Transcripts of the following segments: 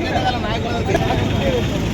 Ini adalah.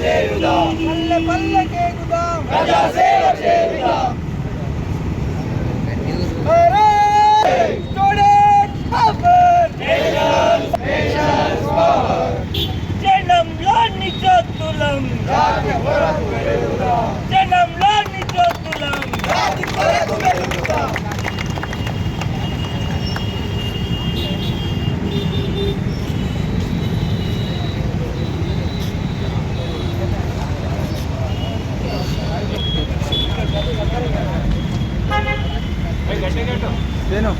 చేయుదాం పల్లె పల్లెకే గుదాం ప్రజా సేవ చేయుదాం జనంలో నిజోత్తులం జాతి కొరకు వెలుగుదాం నేను నేను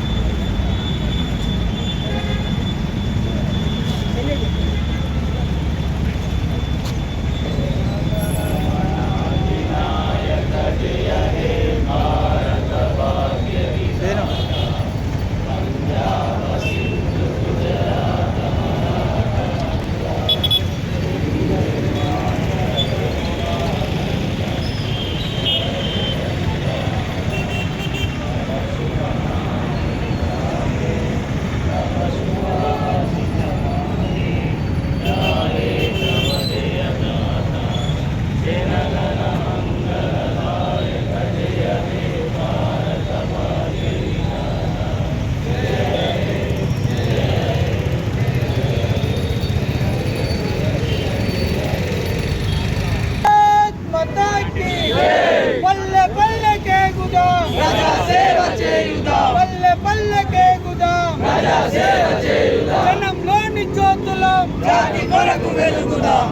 మాతా की పల్లె పల్లెకే గుదాం ప్రజా సేవ చేయుదాం పల్లె పల్లెకే గుదాం ప్రజా సేవ చేయుదాం జనంలోని జ్యోతులం జాతి కొరకు వెలుగుదాం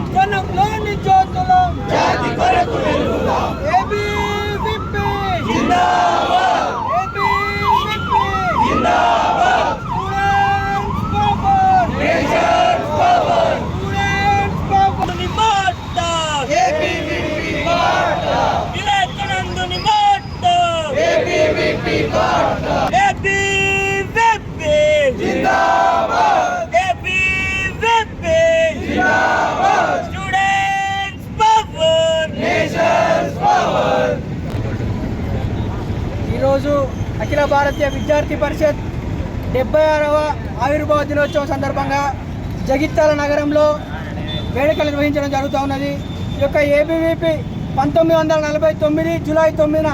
ఈరోజు అఖిల భారతీయ విద్యార్థి పరిషత్ డెబ్బై ఆరవ ఆవిర్భావ దినోత్సవం సందర్భంగా జగిత్యాల నగరంలో వేడుకలు నిర్వహించడం జరుగుతూ ఉన్నది. ఈ యొక్క ఏబీవీపీ పంతొమ్మిది వందల నలభై తొమ్మిది జూలై తొమ్మిదిన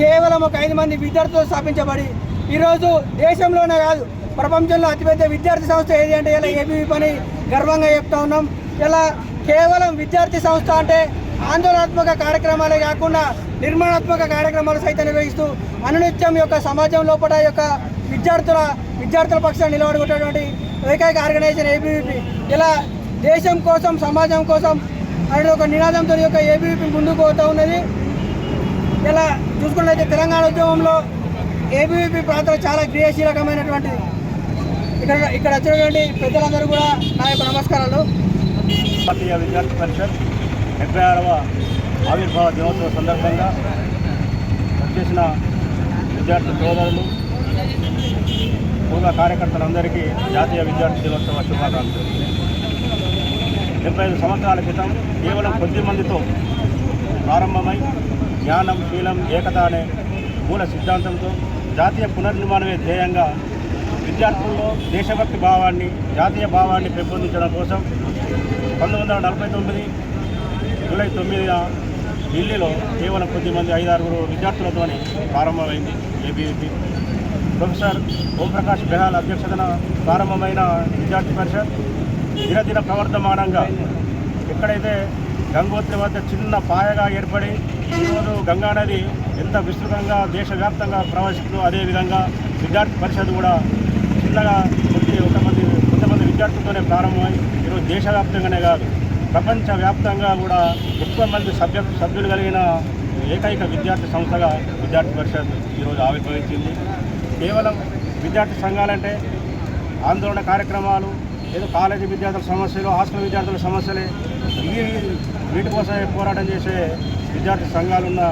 కేవలం ఒక ఐదు మంది విద్యార్థులు స్థాపించబడి ఈరోజు దేశంలోనే కాదు ప్రపంచంలో అతిపెద్ద విద్యార్థి సంస్థ ఏది అంటే ఇలా ఏబీవీపీ అని గర్వంగా చెప్తా ఉన్నాం. ఇలా కేవలం విద్యార్థి సంస్థ అంటే ఆందోళనాత్మక కార్యక్రమాలే కాకుండా నిర్మాణాత్మక కార్యక్రమాలు సైతం నిర్వహిస్తూ అనునిత్యం యొక్క సమాజం లోపల యొక్క విద్యార్థుల విద్యార్థుల పక్షాన్ని నిలబడుకున్నటువంటి ఏకైక ఆర్గనైజేషన్ ఏబీవీపీ ఇలా దేశం కోసం సమాజం కోసం అనే ఒక నినాదంతో యొక్క ఏబీవీపీ ముందుకు పోతూ ఉన్నది. ఇలా చూసుకున్నట్లయితే తెలంగాణ ఉద్యమంలో ఏబీవీపీ పాత్ర చాలా క్రియాశీలకమైనటువంటిది ఇక్కడ ఇక్కడ వచ్చినటువంటి పెద్దలందరూ కూడా నా యొక్క నమస్కారాలు. విద్యార్థి పరిషత్. డెబ్బై ఆరవ ఆవిర్భావ దినోత్సవ సందర్భంగా వచ్చేసిన విద్యార్థి సోదరులు పూర్వ కార్యకర్తలందరికీ జాతీయ విద్యార్థి దినోత్సవ శుభాకాంక్షలు. డెబ్బై ఐదు సంవత్సరాల క్రితం కేవలం కొద్ది మందితో ప్రారంభమై జ్ఞానం శీలం ఏకత అనే మూల సిద్ధాంతంతో జాతీయ పునర్నిర్మాణమే ధ్యేయంగా విద్యార్థుల్లో దేశభక్తి భావాన్ని జాతీయ భావాన్ని పెంపొందించడం కోసం పంతొమ్మిది వందల నలభై తొమ్మిది జూలై తొమ్మిదిన ఢిల్లీలో కేవలం కొద్దిమంది ఐదారుగురు విద్యార్థులతోనే ప్రారంభమైంది ఏబీవీపీ. ప్రొఫెసర్ ఓంప్రకాష్ బెహాల్ అధ్యక్షతన ప్రారంభమైన విద్యార్థి పరిషత్ దినదిన ప్రవర్ధమానంగా ఎక్కడైతే గంగోత్రి వద్ద చిన్న పాయగా ఏర్పడి ఈరోజు గంగా నది ఎంత విస్తృతంగా దేశవ్యాప్తంగా ప్రవహిస్తుందో అదేవిధంగా విద్యార్థి పరిషత్ కూడా చిన్నగా కొద్ది కొంతమంది కొంతమంది విద్యార్థులతోనే ప్రారంభమై ఈరోజు దేశవ్యాప్తంగానే కాదు. ప్రపంచవ్యాప్తంగా కూడా ఎక్కువ మంది సభ్య సభ్యులు కలిగిన ఏకైక విద్యార్థి సంస్థగా విద్యార్థి పరిషత్ ఈరోజు ఆవిర్భవించింది. కేవలం విద్యార్థి సంఘాలంటే ఆందోళన కార్యక్రమాలు ఏదో కాలేజీ విద్యార్థుల సమస్యలు హాస్టల్ విద్యార్థుల సమస్యలే ఇవి వీటి కోసమే పోరాటం చేసే విద్యార్థి సంఘాలున్న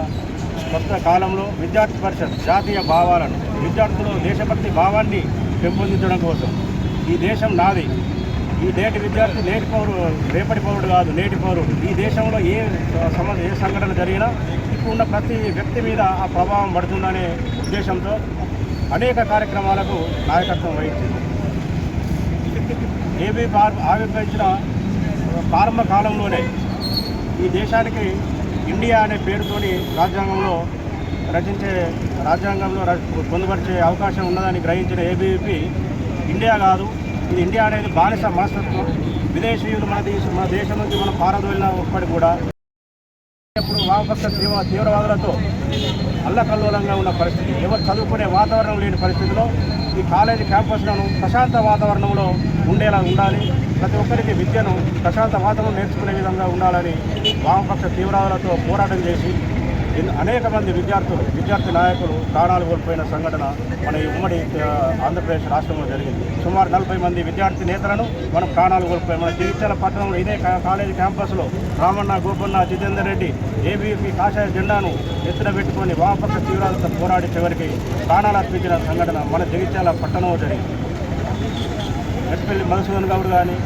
కొత్త కాలంలో విద్యార్థి పరిషత్ జాతీయ భావాలను విద్యార్థులు దేశభక్తి భావాన్ని పెంపొందించడం కోసం ఈ దేశం నాది. ఈ నేటి విద్యార్థి నేటి పౌరుడు రేపటి పౌరుడు కాదు నేటి పౌరుడు. ఈ దేశంలో ఏ సమస్య ఏ సంఘటన జరిగినా ఇప్పుడు ఉన్న ప్రతి వ్యక్తి మీద ఆ ప్రభావం పడుతుందనే ఉద్దేశంతో అనేక కార్యక్రమాలకు నాయకత్వం వహించింది. ఏబీ ఆవిర్భవించిన ప్రారంభ కాలంలోనే ఈ దేశానికి ఇండియా అనే పేరుతోని రాజ్యాంగంలో రచించే రాజ్యాంగంలో ర- పొందుపరిచే అవకాశం ఉన్నదని గ్రహించిన ఏబీవీపీ ఇండియా కాదు ఇది ఇండియా అనేది బానిస మనస్తత్వం. విదేశీయులు మన దేశం మన దేశం నుంచి మనం పారదోలిన ఒక్కటి కూడా ఇప్పుడు వామపక్ష తీవ్ర తీవ్రవాదులతో అల్లకల్లోలంగా ఉన్న పరిస్థితి. ఎవరు చదువుకునే వాతావరణం లేని పరిస్థితిలో ఈ కాలేజీ క్యాంపస్లను ప్రశాంత వాతావరణంలో ఉండేలా ఉండాలి. ప్రతి ఒక్కరికి విద్యను ప్రశాంత వాతావరణం నేర్చుకునే విధంగా ఉండాలని వామపక్ష తీవ్రవాదులతో పోరాటం చేసి అనేక మంది విద్యార్థులు విద్యార్థి నాయకులు ప్రాణాలు కోల్పోయిన సంఘటన మన ఈ ఉమ్మడి ఆంధ్రప్రదేశ్ రాష్ట్రంలో జరిగింది. సుమారు నలభై మంది విద్యార్థి నేతలను మనం ప్రాణాలు కోల్పోయాం. మన జగిత్యాల పట్టణంలో ఇదే కాలేజీ క్యాంపస్లో రామన్న గోపన్న జితేందర్ రెడ్డి ఏబీపీ కాషాయ జెండాను ఎత్తున పెట్టుకొని వామపక్ష తీవ్రాలతో పోరాడి చివరికి ప్రాణాలు అర్పించిన సంఘటన మన జగిత్యాల పట్టణంలో జరిగింది. మెట్పల్లి మధుసూదన్ గౌడ్ కానీ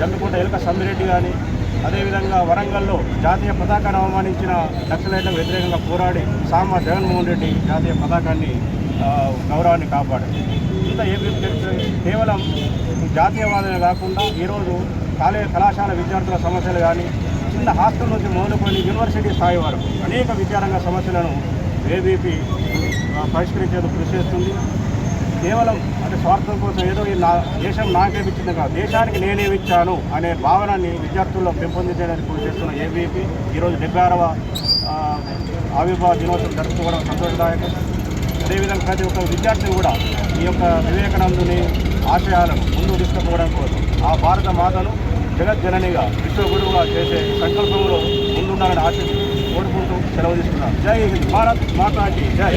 జమ్మికుంట ఎలుక సమ్మిరెడ్డి కానీ అదేవిధంగా వరంగల్లో జాతీయ పతాకాన్ని అవమానించిన నక్సలైట్లకు వ్యతిరేకంగా పోరాడి సామ జగన్మోహన్ రెడ్డి జాతీయ పతాకాన్ని గౌరవాన్ని కాపాడారు. ఇంత ఏపీ కేవలం జాతీయవాదమే కాకుండా ఈరోజు కాలేజీ కళాశాల విద్యార్థుల సమస్యలు కానీ చిన్న హాస్టల్ నుంచి మొదలుకొని యూనివర్సిటీ స్థాయి వరకు అనేక విద్యారంగ సమస్యలను ఏబీపీ పరిష్కరించేందుకు కృషి చేస్తుంది. కేవలం అంటే స్వార్థం కోసం ఏదో ఈ నా దేశం నాకేమిచ్చింది కాదు. దేశానికి నేనేమిచ్చాను అనే భావనాన్ని విద్యార్థుల్లో పెంపొందించడానికి కృషి చేస్తున్న ఏబీపీ ఈరోజు డెబ్బై ఆరవ ఆవిర్భావ దినోత్సవం జరుపుకోవడం సంతోషదాయకం. అదేవిధంగా ప్రతి ఒక్క విద్యార్థి కూడా ఈ యొక్క వివేకానందుని ఆశయాలను ముందుకు తీసుకుపోవడం కోసం ఆ భారత మాతను జగజ్జననిగా విశ్వగురువుగా చేసే సంకల్పంలో ముందుండాలని ఆశ కోరుకుంటూ సెలవు తీసుకున్నాను. జై హింద్ భారత్ మాతాజీ జై.